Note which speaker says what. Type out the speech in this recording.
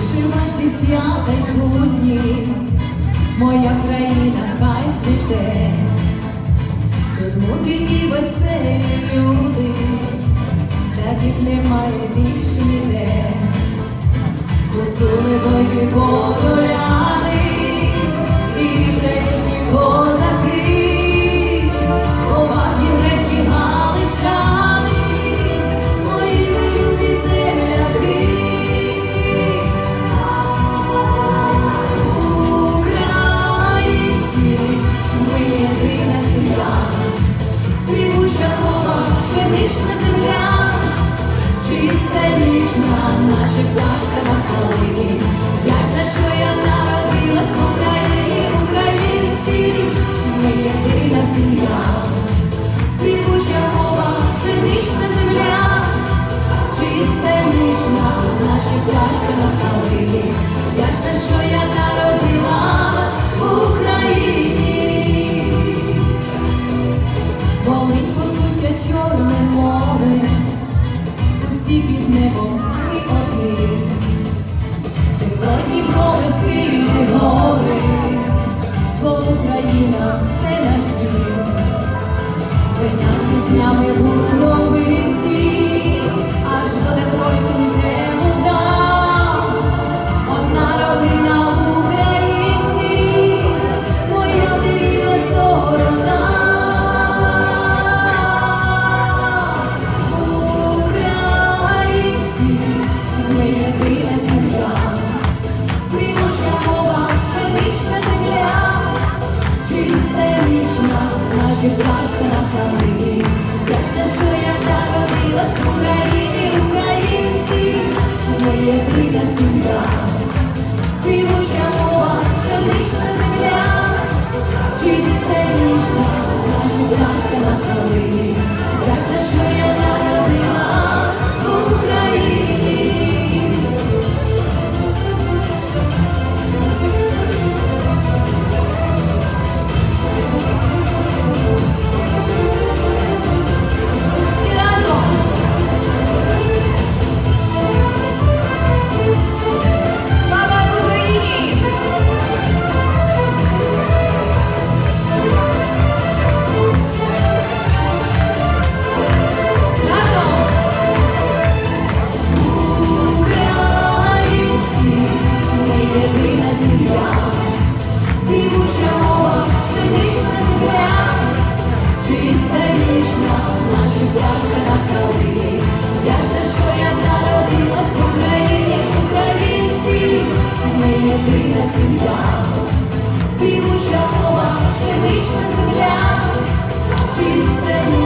Speaker 1: Вишивати свята будні моя країна хай світе, тут мудрі і веселі люди, таких немає більше ніде, поцілуй бої подоля. I'll єдина сім'я, співуча хова, пшенична земля, чисте.